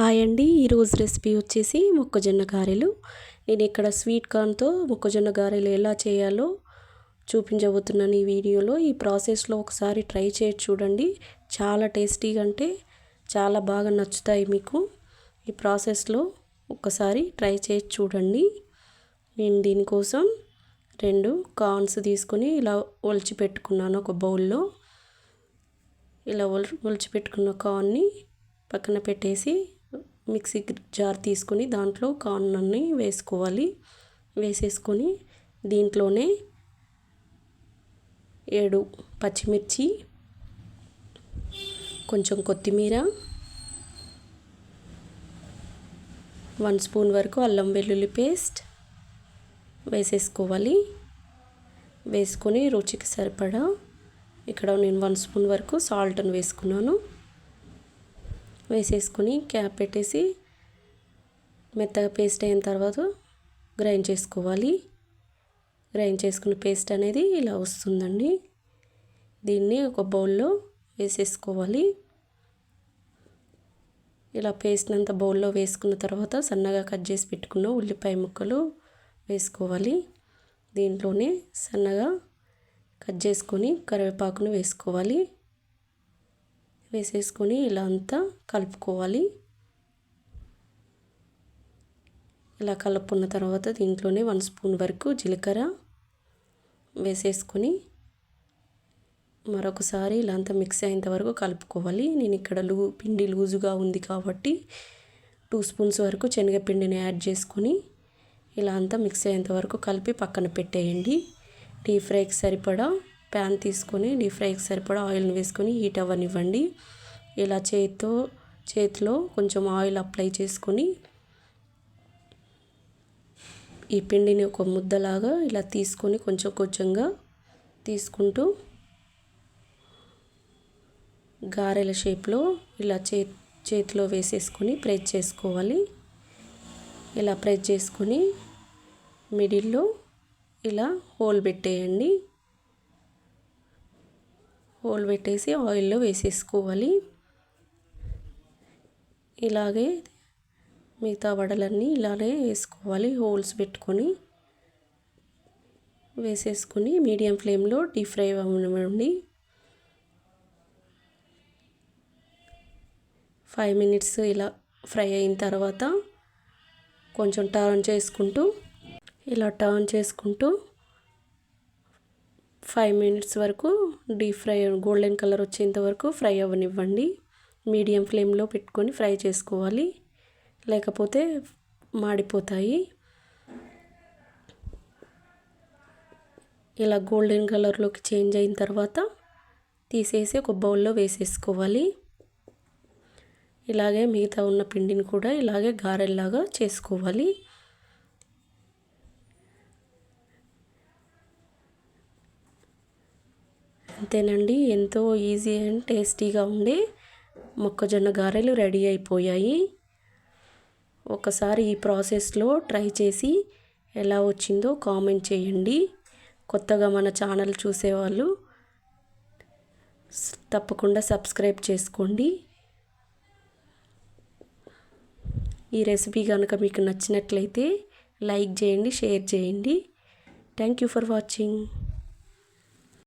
Hi అండి. ఈరోజు recipe వచ్చేసి మొక్కజొన్న గారెలు. నేను ఇక్కడ స్వీట్ కార్న్తో మొక్కజొన్న గారెలు ఎలా చేయాలో చూపించబోతున్నాను ఈ వీడియోలో. ఈ ప్రాసెస్లో ఒకసారి ట్రై చేసి చూడండి. చాలా టేస్టీగా అంటే చాలా బాగా నచ్చుతాయి మీకు. ఈ ప్రాసెస్లో ఒకసారి ట్రై చేసి చూడండి. నేను దీనికోసం రెండు కార్న్స్ తీసుకొని ఇలా ఒలిచి పెట్టుకున్నాను ఒక బౌల్లో. ఇలా ఒలిచి పెట్టుకున్న కార్న్ని పక్కన పెట్టేసి మిక్సీ జార్ తీసుకొని దాంట్లో కార్న్ అన్ని వేసుకోవాలి. వేసేసుకొని దీంట్లోనే ఏడు పచ్చిమిర్చి కొంచెం కొత్తిమీర వన్ స్పూన్ వరకు అల్లం వెల్లుల్లి పేస్ట్ వేసేసుకోవాలి. వేసుకొని రుచికి సరిపడా ఇక్కడ నేను వన్ స్పూన్ వరకు సాల్ట్ని వేసుకున్నాను. వేసేసుకొని క్యాప్ పెట్టేసి మెత్తగా పేస్ట్ అయిన తర్వాత గ్రైండ్ చేసుకోవాలి. గ్రైండ్ చేసుకున్న పేస్ట్ అనేది ఇలా వస్తుందండి. దీన్ని ఒక బౌల్లో వేసేసుకోవాలి. ఇలా పేస్ట్ అంతా బౌల్లో వేసుకున్న తర్వాత సన్నగా కట్ చేసి పెట్టుకున్న ఉల్లిపాయ ముక్కలు వేసుకోవాలి. దీంట్లోనే సన్నగా కట్ చేసుకొని కరివేపాకును వేసుకోవాలి. వేసేసుకొని ఇలా అంతా కలుపుకోవాలి. ఇలా కలుపుకున్న తర్వాత దీంట్లోనే వన్ స్పూన్ వరకు జీలకర్ర వేసేసుకొని మరొకసారి ఇలా అంతా మిక్స్ అయ్యేంత వరకు కలుపుకోవాలి. నేను ఇక్కడ లూ పిండి లూజుగా ఉంది కాబట్టి టూ స్పూన్స్ వరకు శనగపిండిని యాడ్ చేసుకొని ఇలా అంతా మిక్స్ అయ్యేంత వరకు కలిపి పక్కన పెట్టేయండి. డీప్ ఫ్రైకి సరిపడా ప్యాన్ తీసుకొని డీప్ ఫ్రైకి సరిపడా ఆయిల్ని వేసుకొని హీట్ అవ్వనివ్వండి. ఇలా చేతితో చేతిలో కొంచెం ఆయిల్ అప్లై చేసుకొని ఈ పిండిని ఒక ముద్దలాగా ఇలా తీసుకొని కొంచెం కొంచెంగా తీసుకుంటూ గారెల షేప్లో ఇలా చే చేతిలో వేసేసుకొని ప్రెస్ చేసుకోవాలి. ఇలా ప్రెస్ చేసుకొని మిడిల్లో ఇలా హోల్ పెట్టేయండి. హోల్ పెట్టేసి ఆయిల్లో వేసేసుకోవాలి. ఇలాగే మిగతా వడలన్నీ ఇలానే వేసుకోవాలి హోల్స్ పెట్టుకొని. వేసేసుకొని మీడియం ఫ్లేమ్లో డీప్ ఫ్రై అవ్వండి ఫైవ్ మినిట్స్ ఇలా ఫ్రై అయిన తర్వాత కొంచెం టర్న్ చేసుకుంటూ ఇలా టర్న్ చేసుకుంటూ ఫైవ్ మినిట్స్ వరకు డీప్ ఫ్రై గోల్డెన్ కలర్ వచ్చేంత వరకు ఫ్రై అవ్వనివ్వండి. మీడియం ఫ్లేమ్లో పెట్టుకొని ఫ్రై చేసుకోవాలి. లేకపోతే మాడిపోతాయి. ఇలా గోల్డెన్ కలర్లోకి చేంజ్ అయిన తర్వాత తీసేసి ఒక బౌల్లో వేసేసుకోవాలి. ఇలాగే మిగతా ఉన్న పిండిని కూడా ఇలాగే గారెల్లాగా చేసుకోవాలి. అంతేనండి. ఎంతో ఈజీ అండ్ టేస్టీగా ఉండే మొక్కజొన్న గారెలు రెడీ అయిపోయాయి. ఒకసారి ఈ ప్రాసెస్లో ట్రై చేసి ఎలా వచ్చిందో కామెంట్ చేయండి. కొత్తగా మన ఛానల్ చూసేవాళ్ళు తప్పకుండా సబ్స్క్రైబ్ చేసుకోండి. ఈ రెసిపీ కనుక మీకు నచ్చినట్లయితే లైక్ చేయండి షేర్ చేయండి. Thank you for watching.